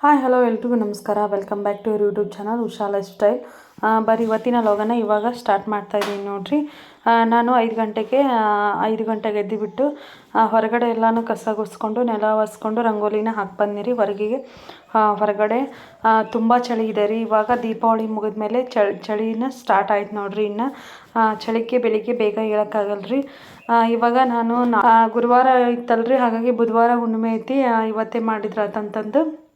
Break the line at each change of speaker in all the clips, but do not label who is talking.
Hi hello ಎಲ್ರಿಗೂ ನಮಸ್ಕಾರ. Welcome back to your YouTube channel Usha lifestyle ಬರೀ ಇವತ್ತಿನ ಲೋಗನ ಇವಾಗ ಸ್ಟಾರ್ಟ್ ಮಾಡ್ತಾ ಇದ್ದೀನಿ ನೋಡಿರಿ. ನಾನು ಐದು ಗಂಟೆಗೆ ಐದು ಗಂಟೆಗೆ ಎದ್ದುಬಿಟ್ಟು ಹೊರಗಡೆ ಎಲ್ಲನೂ ಕಸ ಗುಡಿಸ್ಕೊಂಡು ನೆಲ ಒರೆಸ್ಕೊಂಡು ರಂಗೋಲಿನ ಹಾಕಿ ಬಂದಿರಿ. ಹೊರಗಿಗೆ ಹೊರಗಡೆ ತುಂಬ ಚಳಿ ಇದೆ ರೀ. ಇವಾಗ ದೀಪಾವಳಿ ಮುಗಿದ್ಮೇಲೆ ಚಳಿ ಚಳಿನ ಸ್ಟಾರ್ಟ್ ಆಯ್ತು ನೋಡಿರಿ ಇನ್ನು. ಚಳಿಗೆ ಬೆಳಿಗ್ಗೆ ಬೇಗ ಹೇಳೋಕ್ಕಾಗಲ್ಲ ರೀ ಇವಾಗ ನಾನು ಗುರುವಾರ ಇತ್ತಲ್ರಿ. ಹಾಗಾಗಿ ಬುಧವಾರ ಹುಣ್ಣಿಮೆ ಐತಿ. ಇವತ್ತೇ ಮಾಡಿದ್ರಾತಂತಂದು ಆ,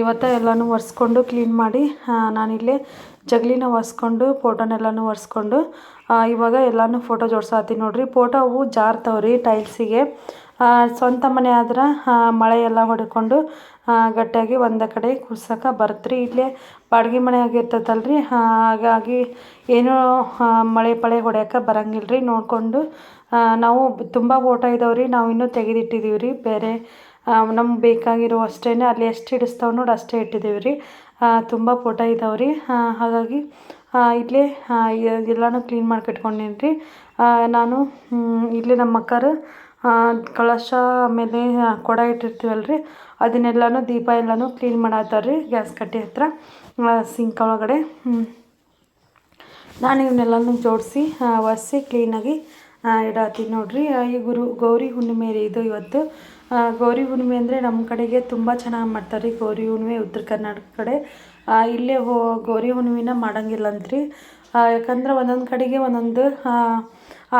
ಇವತ್ತ ಎಲ್ಲನೂ ಒರೆಸ್ಕೊಂಡು ಕ್ಲೀನ್ ಮಾಡಿ ನಾನು ನಾನಿಲ್ಲೇ ಜಗಲಿನ ಒರೆಸ್ಕೊಂಡು ಫೋಟೋನೆಲ್ಲನೂ ಒರೆಸ್ಕೊಂಡು ಇವಾಗ ಎಲ್ಲನೂ ಫೋಟೋ ಜೋಡ್ಸಾತೀನಿ ನೋಡಿರಿ. ಫೋಟೋ ಅವು ಜಾರ್ತಾವ್ರಿ ಟೈಲ್ಸಿಗೆ ಸ್ವಂತ ಮನೆ ಆದ್ರೆ ಮಳೆ ಎಲ್ಲ ಹೊಡ್ಕೊಂಡು ಗಟ್ಟಿಯಾಗಿ ಒಂದೇ ಕಡೆ ಕುರ್ಸಕ್ಕೆ ಬರುತ್ತೆ ರೀ ಇಲ್ಲೇ ಬಾಡಿಗೆ ಮನೆ ಆಗಿರ್ತೈತಲ್ರಿ. ಹಾಗಾಗಿ ಏನೂ ಮಳೆ ಪಳೆ ಹೊಡ್ಯಕ್ಕೆ ಬರಂಗಿಲ್ಲ ರೀ ನೋಡಿಕೊಂಡು ನಾವು ತುಂಬ ಫೋಟೋ ಇದಾವೆ ನಾವು ಇನ್ನೂ ತೆಗೆದಿಟ್ಟಿದ್ದೀವಿ ರೀ ಬೇರೆ ನಮ್ಗೆ ಬೇಕಾಗಿರೋ ಅಷ್ಟೇ ಅಲ್ಲಿ ಎಷ್ಟು ಹಿಡಿಸ್ತಾವೆ ನೋಡಿ ಅಷ್ಟೇ ಇಟ್ಟಿದ್ದೀವಿ ರೀ. ತುಂಬ ಫೋಟೋ ಇದಾವೆ ರೀ. ಹಾಗಾಗಿ ಇಲ್ಲೇ ಎಲ್ಲನೂ ಕ್ಲೀನ್ ಮಾಡಿ ಇಟ್ಕೊಂಡೀನಿ ರೀ. ನಾನು ಇಲ್ಲಿ ನಮ್ಮ ಅಕ್ಕಾರು ಕಳಶ ಆಮೇಲೆ ಕೊಡ ಇಟ್ಟಿರ್ತೀವಲ್ಲ ರೀ. ಅದನ್ನೆಲ್ಲನೂ ದೀಪ ಎಲ್ಲನೂ ಕ್ಲೀನ್ ಮಾಡತ್ತಾರೆ ರೀ ಗ್ಯಾಸ್ ಕಟ್ಟೆ ಹತ್ರ ಸಿಂಕ್ ಒಳಗಡೆ. ನಾನು ಇವನ್ನೆಲ್ಲನೂ ಜೋಡಿಸಿ ಒರೆಸಿ ಕ್ಲೀನಾಗಿ ಇಡತ್ತೀನಿ ನೋಡ್ರಿ. ಈ ಗುರು ಗೌರಿ ಹುಣ್ಣಿಮೆ ರೀ ಇದು ಇವತ್ತು. ಗೌರಿ ಹುಣ್ಣಿಮೆ ಅಂದರೆ ನಮ್ಮ ಕಡೆಗೆ ತುಂಬ ಚೆನ್ನಾಗಿ ಮಾಡ್ತಾರೆ ರೀ ಗೌರಿ ಹುಣ್ಣಿಮೆ ಉತ್ತರ ಕರ್ನಾಟಕ ಕಡೆ. ಇಲ್ಲೇ ಹೋ, ಗೌರಿ ಹುಣ್ಣಿಮೆನ ಮಾಡಂಗಿಲ್ಲ ಅಂತ್ರಿ. ಯಾಕಂದ್ರೆ ಒಂದೊಂದು ಕಡೆಗೆ ಒಂದೊಂದು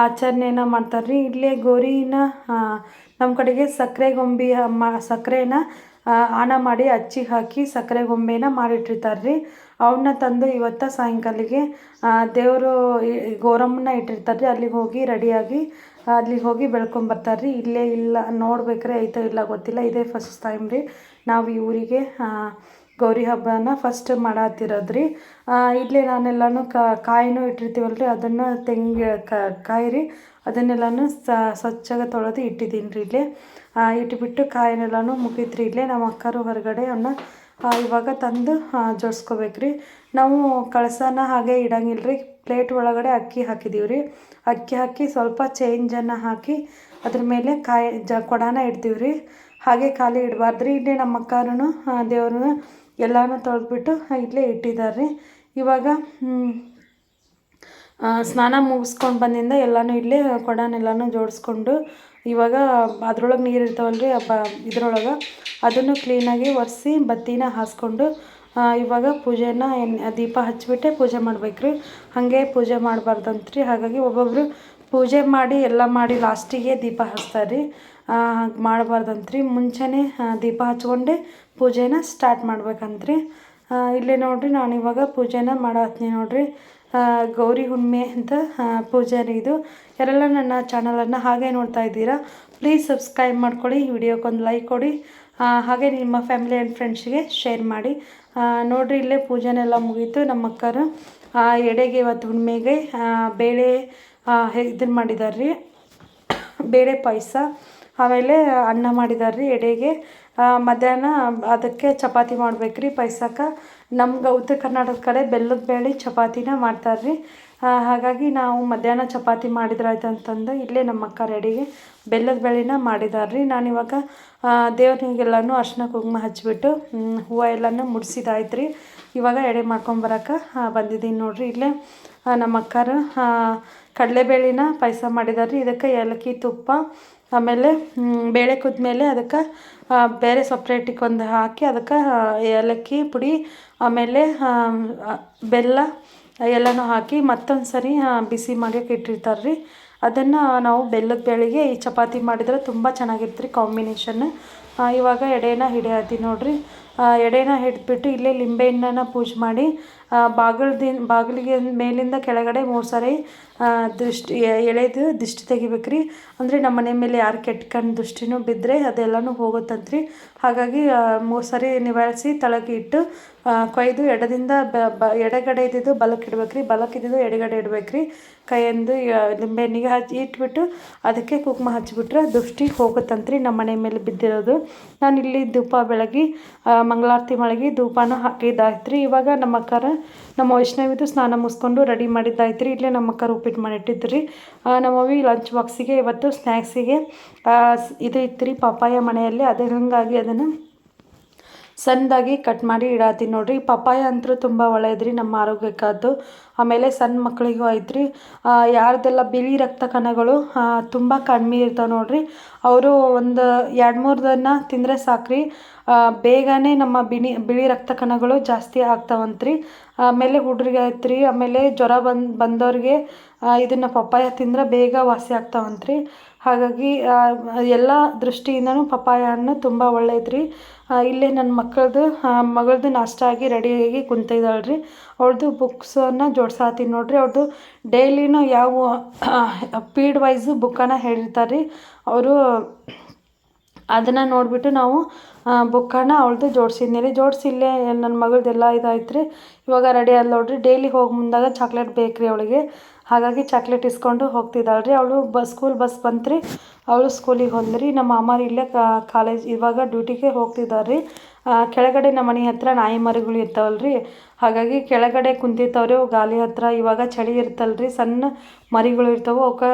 ಆಚರಣೆನ ಮಾಡ್ತಾರೆ ರೀ. ಇಲ್ಲೇ ಗೌರಿನ ನಮ್ಮ ಕಡೆಗೆ ಸಕ್ಕರೆ ಗೊಂಬೆ, ಮ, ಸಕ್ಕರೆನ ಆಣ ಮಾಡಿ ಅಚ್ಚಿ ಹಾಕಿ ಸಕ್ಕರೆ ಗೊಂಬೆನ ಮಾಡಿಟ್ಟಿರ್ತಾರೆ ರೀ. ಅವನ್ನ ತಂದು ಇವತ್ತು ಸಾಯಂಕಾಲಿಗೆ ದೇವರು ಗೋರಮ್ಮನ ಇಟ್ಟಿರ್ತಾರೆ ರೀ ಅಲ್ಲಿಗೆ ಹೋಗಿ ರೆಡಿಯಾಗಿ, ಅಲ್ಲಿಗೆ ಹೋಗಿ ಬೆಳ್ಕೊಂಬರ್ತಾರೆ ರೀ ಇಲ್ಲೇ ಇಲ್ಲ, ನೋಡ್ಬೇಕ್ರೆ ಐತೋ ಇಲ್ಲ ಗೊತ್ತಿಲ್ಲ, ಇದೇ ಫಸ್ಟ್ ಟೈಮ್ ರೀ. ನಾವು ಈ ಊರಿಗೆ ಗೌರಿ ಹಬ್ಬನ ಫಸ್ಟ್ ಮಾಡತ್ತಿರೋದು ರೀ ಇಲ್ಲೇ ನಾನೆಲ್ಲನೂ ಕಾಯಿನೂ ಇಟ್ಟಿರ್ತೀವಲ್ಲ ರೀ ಅದನ್ನು ತೆಂಗಿ ಕಾಯಿ ರೀ ಅದನ್ನೆಲ್ಲನೂ ಸ್ವಚ್ಛಾಗಿ ತೊಳೆದು ಇಟ್ಟಿದ್ದೀನಿ ರೀ ಇಲ್ಲೇ ಇಟ್ಬಿಟ್ಟು ಕಾಯಿನೆಲ್ಲನೂ ಮುಗೀತು ಇಲ್ಲೇ. ನಮ್ಮ ಅಕ್ಕರು ಹೊರಗಡೆ ಅವನ್ನ ಇವಾಗ ತಂದು ಜೋಡಿಸ್ಕೋಬೇಕು ರೀ ನಾವು ಕಳಸನ ಹಾಗೆ ಇಡಂಗಿಲ್ಲ ರೀ ಪ್ಲೇಟ್ ಒಳಗಡೆ ಅಕ್ಕಿ ಹಾಕಿದ್ದೀವಿ ರೀ ಅಕ್ಕಿ ಹಾಕಿ ಸ್ವಲ್ಪ ಚೇಂಜನ್ನು ಹಾಕಿ ಅದ್ರ ಮೇಲೆ ಕಾಯಿ, ಜ, ಕೊಡಾನ ಇಡ್ತೀವಿ ರೀ ಹಾಗೆ ಖಾಲಿ ಇಡಬಾರ್ದು ರೀ ಇಲ್ಲಿ ನಮ್ಮ ಅಕ್ಕಾರೂ ದೇವ್ರನ್ನ ಎಲ್ಲನೂ ತೊಳೆದ್ಬಿಟ್ಟು ಇಲ್ಲೇ ಇಟ್ಟಿದ್ದಾರೆ ರೀ ಇವಾಗ ಸ್ನಾನ ಮುಗಿಸ್ಕೊಂಡು ಬಂದಿಂದ ಎಲ್ಲನೂ ಇಲ್ಲೇ ಕೊಡನೆಲ್ಲನೂ ಜೋಡಿಸ್ಕೊಂಡು ಇವಾಗ ಅದ್ರೊಳಗೆ ನೀರು ಇರ್ತಾವಲ್ಲ ರೀ ಬ ಇದ್ರೊಳಗೆ ಅದನ್ನು ಕ್ಲೀನಾಗಿ ಒರೆಸಿ ಬತ್ತಿನ ಹಾಸ್ಕೊಂಡು ಇವಾಗ ಪೂಜೆನ ಏನು ದೀಪ ಹಚ್ಬಿಟ್ಟೆ ಪೂಜೆ ಮಾಡ್ಬೇಕು ರೀ ಹಾಗೆ ಪೂಜೆ ಮಾಡಬಾರ್ದಂತ್ರಿ. ಹಾಗಾಗಿ ಒಬ್ಬೊಬ್ಬರು ಪೂಜೆ ಮಾಡಿ ಎಲ್ಲ ಮಾಡಿ ಲಾಸ್ಟಿಗೆ ದೀಪ ಹಚ್ತಾರೆ ರೀ ಹಾಗೆ ಮಾಡಬಾರ್ದಂತ್ರಿ. ಮುಂಚೆನೇ ದೀಪ ಹಚ್ಕೊಂಡೆ ಪೂಜೆನ ಸ್ಟಾರ್ಟ್ ಮಾಡ್ಬೇಕಂತ್ರಿ. ಇಲ್ಲೇ ನೋಡಿರಿ ನಾನು ಇವಾಗ ಪೂಜೆನ ಮಾಡತ್ತೀನಿ ಹತ್ತೀನಿ ಆ, ಗೌರಿ ಹುಣ್ಣಿಮೆ ಅಂತ ಪೂಜೆನೇ ಇದು. ಯಾರೆಲ್ಲ ನನ್ನ ಚಾನಲನ್ನು ಹಾಗೆ ನೋಡ್ತಾ ಇದ್ದೀರಾ ಪ್ಲೀಸ್ ಸಬ್ಸ್ಕ್ರೈಬ್ ಮಾಡ್ಕೊಳ್ಳಿ ವಿಡಿಯೋಕ್ಕೊಂದು ಲೈಕ್ ಕೊಡಿ. ಹಾಗೆ ನಿಮ್ಮ ಫ್ಯಾಮಿಲಿ ಆ್ಯಂಡ್ ಫ್ರೆಂಡ್ಸ್ಗೆ ಶೇರ್ ಮಾಡಿ. ನೋಡಿರಿ, ಇಲ್ಲೇ ಪೂಜೆನೆಲ್ಲ ಮುಗೀತು. ನಮ್ಮ ಅಕ್ಕರು ಎಡೆಗೆ ಇವತ್ತು ಹುಣ್ಣಿಮೆಗೆ ಬೇಳೆ ಇದನ್ನು ಮಾಡಿದ್ದಾರೆ ರೀ ಬೇಳೆ ಪಾಯಸ, ಆಮೇಲೆ ಅನ್ನ ಮಾಡಿದ್ದಾರೆ ರೀ ಎಡೆಗೆ. ಮಧ್ಯಾಹ್ನ ಅದಕ್ಕೆ ಚಪಾತಿ ಮಾಡ್ಬೇಕು ರೀ ಪಾಯ್ಸಕ್ಕ ನಮ್ಗೆ ಉತ್ತರ ಕರ್ನಾಟಕದ ಕಡೆ ಬೆಲ್ಲದ ಬೇಳೆ ಚಪಾತಿನ ಮಾಡ್ತಾರೆ ರೀ ಹಾಗಾಗಿ ನಾವು ಮಧ್ಯಾಹ್ನ ಚಪಾತಿ ಮಾಡಿದ್ರಾಯ್ತು ಅಂತಂದು ಇಲ್ಲೇ ನಮ್ಮ ಅಕ್ಕ ರೆಡಿಗೆ ಬೆಲ್ಲದ ಬೇಳೆನ ಮಾಡಿದ್ದಾರೆ ರೀ ನಾನಿವಾಗ ದೇವ್ರಿಗೆಲ್ಲನೂ ಅರ್ಶಿನ ಕುಂಕುಮ ಹಚ್ಚಿಬಿಟ್ಟು ಹೂವು ಎಲ್ಲನೂ ಮುಡಿಸಿದಾಯ್ತು ರೀ ಇವಾಗ ಎಡೆ ಮಾಡ್ಕೊಂಬರಕ್ಕೆ ಬಂದಿದ್ದೀನಿ ನೋಡಿರಿ. ಇಲ್ಲೇ ನಮ್ಮ ಅಕ್ಕಾರು ಕಡಲೆಬೇಳೆನ ಪಾಯಸ ಮಾಡಿದಾರೆ ರೀ ಇದಕ್ಕೆ ಏಲಕ್ಕಿ ತುಪ್ಪ ಆಮೇಲೆ ಬೇಳೆ ಕುದ್ಮೇಲೆ ಅದಕ್ಕೆ ಬೇರೆ ಸಪ್ರೇಟಿಗೆ ಒಂದು ಹಾಕಿ ಅದಕ್ಕೆ ಏಲಕ್ಕಿ ಪುಡಿ, ಆಮೇಲೆ ಬೆಲ್ಲ ಎಲ್ಲನೂ ಹಾಕಿ ಮತ್ತೊಂದು ಸರಿ ಬಿಸಿ ಮಾಡೋಕೆ ಇಟ್ಟಿರ್ತಾರೆ ರೀ. ಅದನ್ನು ನಾವು ಬೆಲ್ಲದ ಬೇಳೆಗೆ ಈ ಚಪಾತಿ ಮಾಡಿದರೆ ತುಂಬ ಚೆನ್ನಾಗಿರ್ತೀರಿ ಕಾಂಬಿನೇಷನ್. ಇವಾಗ ಎಡೆನ ಹಿಡಿಯತ್ತೀವಿ ನೋಡಿರಿ. ಎಡೆನ ಹಿಡಿದ್ಬಿಟ್ಟು ಇಲ್ಲೇ ಲಿಂಬೆಹಣ್ಣನ್ನ ಪೂಜೆ ಮಾಡಿ ಬಾಗಿಲ್ದಿನ, ಬಾಗಿಲಿಗೆ ಮೇಲಿಂದ ಕೆಳಗಡೆ ಮೂರು ಸಾರಿ ದೃಷ್ಟಿ, ಎಳೆದು ದೃಷ್ಟಿ ತೆಗಿಬೇಕ್ರಿ. ಅಂದರೆ ನಮ್ಮ ಮನೆ ಮೇಲೆ ಯಾರು ಕೆಟ್ಟ ದೃಷ್ಟಿನೂ ಬಿದ್ದರೆ ಅದೆಲ್ಲನೂ ಹೋಗುತ್ತಂತ್ರಿ. ಹಾಗಾಗಿ ಮೂರು ಸರಿ ನಿವಾರಿಸಿ ತಳಗೆ ಇಟ್ಟು ಕೊಯ್ದು ಎಡದಿಂದ ಬ ಬ, ಎಡಗಡೆ ಇದ್ದಿದ್ದು ಬಲಕ್ಕೆ ಇಡ್ಬೇಕ್ರಿ. ಬಲಕ್ಕೆ ಇದ್ದಿದ್ದು ಎಡಗಡೆ ಇಡ್ಬೇಕ್ರಿ. ಕೈಯಿಂದ ಲಿಂಬೆಹಣ್ಣಿಗೆ ಹಚ್ಚಿ ಇಟ್ಬಿಟ್ಟು ಅದಕ್ಕೆ ಕುಂಕುಮ ಹಚ್ಚಿಬಿಟ್ರೆ ದೃಷ್ಟಿ ಹೋಗುತ್ತಂತ್ರಿ ನಮ್ಮ ಮನೆ ಮೇಲೆ ಬಿದ್ದಿರೋದು. ನಾನು ಇಲ್ಲಿ ಧೂಪ ಬೆಳಗಿ ಮಂಗಳಾರತಿ ಮಳಗಿ ಧೂಪನೂ ಹಾಕಿದ್ದಾಯ್ತು ರೀ ಇವಾಗ ನಮ್ಮ ಅಕ್ಕಾರ ನಮ್ಮ ವೈಷ್ಣವಿದು ಸ್ನಾನ ಮುಗಿಸ್ಕೊಂಡು ರೆಡಿ ಮಾಡಿದ್ದಾಯ್ತು ರೀ ಇಲ್ಲೇ ನಮ್ಮ ಅಕ್ಕ ಉಪ್ಪಿಟ್ಟು ಮಾಡಿಟ್ಟಿದ್ದು ರೀ ನಮ್ಮ ಅವ್ವಿ ಲಂಚ್ ಬಾಕ್ಸಿಗೆ ಇವತ್ತು ಸ್ನ್ಯಾಕ್ಸಿಗೆ ಇದು ಇತ್ತು ರೀ ಪಪ್ಪಾಯ ಮನೆಯಲ್ಲಿ. ಅದೇ ಹಾಗಾಗಿ ಅದನ್ನು ಸಣ್ಣದಾಗಿ ಕಟ್ ಮಾಡಿ ಇಡಾತೀನಿ ನೋಡ್ರಿ. ಪಪ್ಪಾಯ ಅಂತೂ ತುಂಬ ಒಳ್ಳೆಯದ್ರಿ ನಮ್ಮ ಆರೋಗ್ಯಕ್ಕಾದ್ದು. ಆಮೇಲೆ ಸಣ್ಣ ಮಕ್ಕಳಿಗೂ ಐತ್ರಿ ಯಾರ್ದೆಲ್ಲ ಬಿಳಿ ರಕ್ತ ಕಣಗಳು ತುಂಬ ಕಡಿಮೆ ಇರ್ತಾವೆ ನೋಡ್ರಿ. ಅವರು ಒಂದು ಎರಡು ಮೂರು ದಿನ ತಿಂದರೆ ಸಾಕ್ರಿ. ಬೇಗನೆ ನಮ್ಮ ಬಿಳಿ ಬಿಳಿ ರಕ್ತ ಕಣಗಳು ಜಾಸ್ತಿ ಆಗ್ತಾವಂತ್ರಿ. ಆಮೇಲೆ ಹುಡ್ರಿಗೆ ಐತ್ರಿ ಆಮೇಲೆ ಜ್ವರ ಬಂದು ಬಂದವ್ರಿಗೆ ಇದನ್ನು ಪಪ್ಪಾಯ ತಿಂದ್ರೆ ಬೇಗ ವಾಸಿ ಆಗ್ತಾವಂತ್ರಿ. ಹಾಗಾಗಿ ಎಲ್ಲ ದೃಷ್ಟಿಯಿಂದನೂ ಪಪ್ಪಾಯ ಹಣ್ಣು ತುಂಬ ಒಳ್ಳೆಯದು ರೀ ಇಲ್ಲೇ ನನ್ನ ಮಕ್ಕಳದು ಮಗಳದು ನಾಷ್ಟ ಆಗಿ ರೆಡಿಯಾಗಿ ಕುಂತಿದ್ದಾಳೆ ರೀ ಅವ್ಳದ್ದು ಬುಕ್ಸನ್ನು ಜೋಡ್ಸಾತೀನಿ ನೋಡ್ರಿ. ಅವ್ರದ್ದು ಡೈಲಿನೂ ಯಾವ ಪೀಡ್ ವೈಸು ಬುಕ್ಕನ್ನು ಹೇಳಿರ್ತಾರೆ ರೀ ಅವರು ಅದನ್ನು ನೋಡಿಬಿಟ್ಟು ನಾವು ಬುಕ್ಕನ್ನು ಅವ್ಳದ್ದು ಜೋಡಿಸಿದ್ನಿ ರೀ ಜೋಡಿಸಿ ಇಲ್ಲೇ ನನ್ನ ಮಗಳದ್ದೆಲ್ಲ ಇದಾಯ್ತು ರೀ ಇವಾಗ ರೆಡಿ ಆದ ನೋಡ್ರಿ. ಡೈಲಿ ಹೋಗಿ ಮುಂದಾಗ ಚಾಕ್ಲೇಟ್ ಬೇಕು ರೀ ಅವಳಿಗೆ. ಹಾಗಾಗಿ ಚಾಕ್ಲೇಟ್ ಇಸ್ಕೊಂಡು ಹೋಗ್ತಿದ್ದಾಳೆ ರೀ ಅವಳು ಬಸ್ ಸ್ಕೂಲ್ ಬಸ್ ಬಂತು ಅವಳು ಸ್ಕೂಲಿಗೆ ಹೊಂದ್ರಿ. ನಮ್ಮ ಮಾಮಾರು ಇಲ್ಲೇ ಕಾಲೇಜ್ ಇವಾಗ ಡ್ಯೂಟಿಗೆ ಹೋಗ್ತಿದ್ದಾರೆ ರೀ ಕೆಳಗಡೆ ನಮ್ಮ ಮನೆ ಹತ್ರ ನಾಯಿ ಮರಿಗಳು ಇರ್ತಾವಲ್ಲ ರೀ ಹಾಗಾಗಿ ಕೆಳಗಡೆ ಕುಂತಿರ್ತಾವ್ರಿ ಗಾಲಿ ಹತ್ರ ಇವಾಗ ಚಳಿ ಇರ್ತಲ್ಲ ರೀ ಸಣ್ಣ ಮರಿಗಳು ಇರ್ತಾವೆ, ಅವಕ್ಕೆ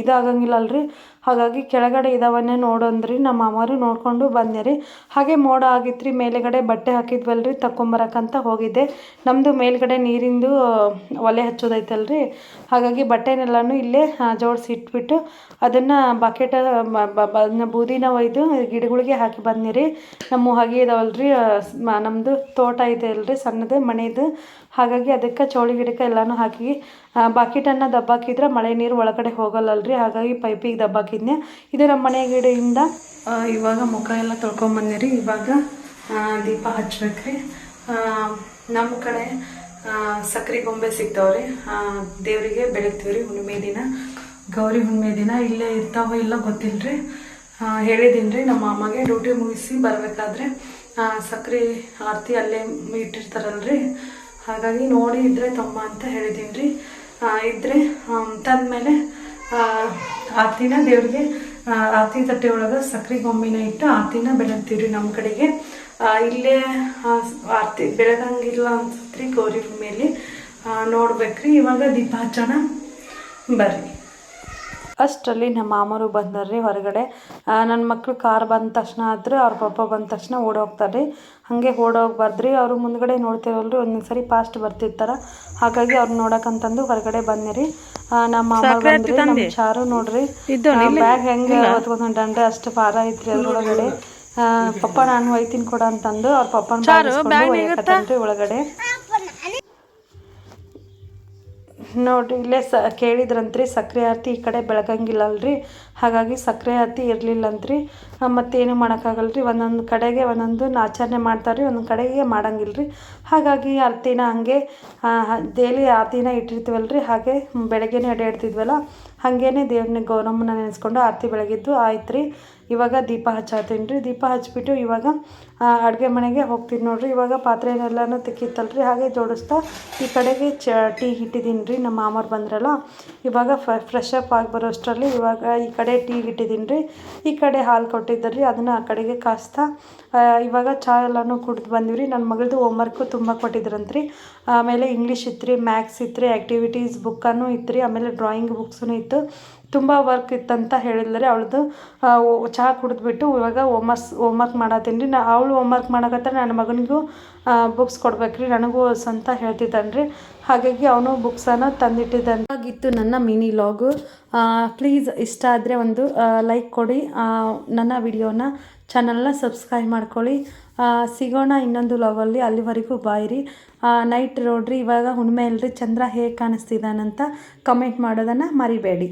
ಇದಾಗಂಗಿಲ್ಲ ಅಲ್ರಿ ಹಾಗಾಗಿ ಕೆಳಗಡೆ ಇದಾವನ್ನೇ ನೋಡಂದ್ರಿ. ನಮ್ಮ ಮಾಮಾರು ನೋಡಿಕೊಂಡು ಬಂದೆ ರೀ ಹಾಗೆ ಮೋಡ ಆಗಿತ್ತು ರೀ ಮೇಲೆಗಡೆ ಬಟ್ಟೆ ಹಾಕಿದ್ವಲ್ಲ ರೀ ತಕ್ಕೊಂಬರಕ್ಕಂತ ಹೋಗಿದ್ದೆ. ನಮ್ಮದು ಮೇಲ್ಗಡೆ ನೀರಿಂದು ಒಲೆ ಹಚ್ಚೋದೈತಲ್ರಿ. ಹಾಗಾಗಿ ಬಟ್ಟೆನೆಲ್ಲನೂ ಇಲ್ಲೇ ಜೋಡಿಸಿ ಇಟ್ಬಿಟ್ಟು ಅದನ್ನು ಬಕೆಟ್ ಬೂದಿನ ಒಯ್ದು ಗಿಡಗಳಿಗೆ ಹಾಕಿ ಬಂದಿರಿ ನಮ್ಮ ಹಾಗೆ ಇದಾವಲ್ರಿ ನಮ್ಮದು ತೋಟ ಇದೆ ಅಲ್ರಿ, ಸಣ್ಣದು, ಮನೆದು. ಹಾಗಾಗಿ ಅದಕ್ಕೆ ಚೌಳಿ ಗಿಡಕ್ಕೆ ಎಲ್ಲನೂ ಹಾಕಿ ಬಾಕಿಟನ್ನು ದಬ್ಬಾಕಿದ್ರೆ ಮಳೆ ನೀರು ಒಳಗಡೆ ಹೋಗಲ್ಲಲ್ರಿ. ಹಾಗಾಗಿ ಪೈಪಿಗೆ ದಬ್ಬಾಕಿದ್ನೆ ಇದು ನಮ್ಮ ಮನೆ ಗಿಡದಿಂದ ಇವಾಗ ಮುಖ ಎಲ್ಲ ತೊಳ್ಕೊಂಬಂದಿರಿ ಇವಾಗ ದೀಪ ಹಚ್ಬೇಕ್ರಿ. ನಮ್ಮ ಕಡೆ ಸಕ್ಕರೆ ಗೊಂಬೆ ಸಿಗ್ತಾವ್ರಿ. ದೇವರಿಗೆ ಬೆಳಗ್ತೀವ್ರಿ ಹುಣ್ಣಿಮೆ ದಿನ. ಗೌರಿ ಹುಣ್ಣಿಮೆ ದಿನ ಇಲ್ಲೇ ಇರ್ತಾವ ಇಲ್ಲ ಗೊತ್ತಿಲ್ರಿ. ಹೇಳಿದ್ದೀನಿ ನಮ್ಮ ಅಮ್ಮಗೆ ಡ್ಯೂಟಿ ಮುಗಿಸಿ ಬರಬೇಕಾದ್ರೆ ಸಕ್ರೆ ಆರತಿ ಅಲ್ಲೇ ಇಟ್ಟಿರ್ತಾರಲ್ರಿ. ಹಾಗಾಗಿ ನೋಡಿ ಇದ್ರೆ ತಮ್ಮ ಅಂತ ಹೇಳಿದ್ದೀನಿ ರೀ. ಇದ್ರೆ ತಂದಮೇಲೆ ಆರತಿನ ದೇವ್ರಿಗೆ ಆ, ಆರತಿ ತಟ್ಟೆ ಒಳಗೆ ಸಕ್ರೆ ಗೊಂಬಿನ ಇಟ್ಟು ಆರತಿನ ಬೆಳಗ್ತೀವಿ ರೀ ನಮ್ಮ ಕಡೆಗೆ. ಇಲ್ಲೇ ಆರ್ತಿ ಬೆಳಗಂಗಿಲ್ಲ ರೀ ಗೌರಿ ಮೇಲೆ. ನೋಡ್ಬೇಕ್ರಿ. ಇವಾಗ ದೀಪಾಚನ ಬರ್ರಿ. ಅಷ್ಟರಲ್ಲಿ ನಮ್ಮ ಮಾಮರು ಬಂದಾರ್ರಿ ಹೊರಗಡೆ. ನನ್ನ ಮಕ್ಕಳು ಕಾರ್ ಬಂದ ತಕ್ಷಣ ಆದ್ರೆ ಅವ್ರ ಪಪ್ಪ ಬಂದ ತಕ್ಷಣ ಓಡೋಗ್ತಾರೆ ಹಾಗೆ ಓಡೋಗ್ಬಾರ್ದ್ರಿ. ಅವರು ಮುಂದ್ಗಡೆ ನೋಡ್ತಿರಲ್ರಿ ಒಂದೊಂದು ಸರಿ ಫಾಸ್ಟ್ ಬರ್ತಿರ್ತಾರ. ಹಾಗಾಗಿ ಅವ್ರು ನೋಡಕ್ಕಂತಂದು ಹೊರಗಡೆ ಬಂದಿರಿ. ನಮ್ಮ ಮಾಮ ಬಂದ್ರಿ ನಮ್ಮ ಚಾರು ನೋಡ್ರಿ. ಬ್ಯಾಗ್ ಹೆಂಗೆ ಹೊತ್ಕೊಂಡ್ ಹೊಂಟಾನ್ರಿ ಅಷ್ಟು ಭಾರ ಐತ್ರಿ ಅದ್ರೊಳಗಡೆ. ಪಪ್ಪ ನಾನು ಒಯ್ತೀನಿ ಕೊಡ ಅಂತಂದು ಅವ್ರ ಪಪ್ಪನ ಒಳಗಡೆ. ನೋಡ್ರಿ ಇಲ್ಲೇ ಸ, ಕೇಳಿದ್ರಂತ್ರಿ ಸಕ್ಕರೆ ಆರತಿ ಈ ಕಡೆ ಬೆಳಗಂಗಿಲ್ಲ ಅಲ್ರಿ ಹಾಗಾಗಿ ಸಕ್ಕರೆ ಆರತಿ ಇರಲಿಲ್ಲಂತ್ರಿ. ಮತ್ತೇನು ಮಾಡೋಕ್ಕಾಗಲ್ರಿ? ಒಂದೊಂದು ಕಡೆಗೆ ಒಂದೊಂದು ಆಚರಣೆ ಮಾಡ್ತಾರೆ ಒಂದೊಂದು ಕಡೆಗೆ ಮಾಡಂಗಿಲ್ಲ ರೀ ಹಾಗಾಗಿ ಆರತಿನ ಹಂಗೆ ಡೇಲಿ ಆರತಿನ ಇಟ್ಟಿರ್ತೀವಲ್ರಿ. ಹಾಗೆ ಬೆಳಗ್ಗೆನೇ ಅಡ್ಡಾಡ್ತಿದ್ವಲ್ಲ ಹಾಗೇನೆ ದೇವ್ರನ್ನ ಗೌರಮ್ಮನ ನೆನೆಸ್ಕೊಂಡು ಆರತಿ ಬೆಳಗಿದ್ದು ಆಯ್ತು ರೀ ಇವಾಗ ದೀಪ ಹಚ್ಚಾತೀನಿ ರೀ ದೀಪ ಹಚ್ಚಿಬಿಟ್ಟು ಇವಾಗ ಅಡುಗೆ ಮನೆಗೆ ಹೋಗ್ತೀನಿ ನೋಡಿರಿ. ಇವಾಗ ಪಾತ್ರೆನೆಲ್ಲನೂ ತಿಕ್ಕಿತ್ತಲ್ರಿ ಹಾಗೆ ಜೋಡಿಸ್ತಾ ಈ ಕಡೆಗೆ ಚ, ಟೀ ಇಟ್ಟಿದ್ದೀನಿ ರೀ ನಮ್ಮ ಮಾಮರು ಬಂದ್ರಲ್ಲ, ಇವಾಗ ಫ್ರೆಶ್ ಅಪ್ ಆಗಿ ಬರೋಷ್ಟರಲ್ಲಿ ಇವಾಗ ಈ ಕಡೆ ಟೀ ಇಟ್ಟಿದ್ದೀನಿ ರೀ ಈ ಕಡೆ ಹಾಲು ಕೊಟ್ಟಿದ್ದರು. ರೀ ಅದನ್ನು ಆ ಕಡೆಗೆ ಕಾಸ್ತಾ ಇವಾಗ ಚಾ ಎಲ್ಲನೂ ಕುಡಿದು ರೀ ನನ್ನ ಮಗಳದ್ದು ಹೋಮ್ವರ್ಕು ತುಂಬ ಕೊಟ್ಟಿದ್ರಂತ್ರಿ. ಆಮೇಲೆ ಇಂಗ್ಲೀಷ್ ಇತ್ತು ರೀ ಮ್ಯಾಕ್ಸ್ ಇತ್ತು ರೀ ಆ್ಯಕ್ಟಿವಿಟೀಸ್ ಬುಕ್ಕನ್ನು ಇತ್ತು ರೀ ಆಮೇಲೆ ಡ್ರಾಯಿಂಗ್ ಬುಕ್ಸೂ ಇತ್ತು. ತುಂಬ ವರ್ಕ್ ಇತ್ತಂತ ಹೇಳಿದ್ರೆ ಅವಳದು. ಚಹಾ ಕುಡಿದ್ಬಿಟ್ಟು ಇವಾಗ ಹೋಮ್ವರ್ಕ್ಸ್ ಹೋಮ್ವರ್ಕ್ ಮಾಡತ್ತೀನಿ ರೀ. ನಾ, ಅವಳು ಹೋಮ್ವರ್ಕ್ ಮಾಡಕತ್ತ ನನ್ನ ಮಗನಿಗೂ ಬುಕ್ಸ್ ಕೊಡ್ಬೇಕು ರೀ ನನಗೂ ಅಂತ ಹೇಳ್ತಿದ್ದಾನೆ ರೀ ಹಾಗಾಗಿ ಅವನು ಬುಕ್ಸನ್ನು ತಂದಿಟ್ಟಿದ್ದಾನೆ. ಆಗಿತ್ತು ನನ್ನ ಮಿನಿ ಲಾಗು ಪ್ಲೀಸ್ ಇಷ್ಟ ಆದರೆ ಒಂದು ಲೈಕ್ ಕೊಡಿ. ನನ್ನ ವಿಡಿಯೋನ ಚಾನಲ್ನ ಸಬ್ಸ್ಕ್ರೈಬ್ ಮಾಡ್ಕೊಳ್ಳಿ. ಸಿಗೋಣ ಇನ್ನೊಂದು ಲವಲ್ಲಿ ಅಲ್ಲಿವರೆಗೂ ಬಾಯ್ರಿ ನೈಟ್ ನೋಡ್ರಿ ಇವಾಗ ಹುಣ್ಮೆ ಇಲ್ಲರಿ ಚಂದ್ರ ಹೇಗೆ ಕಾಣಿಸ್ತಿದ್ದಾನಂತ ಕಮೆಂಟ್ ಮಾಡೋದನ್ನು ಮರಿಬೇಡಿ.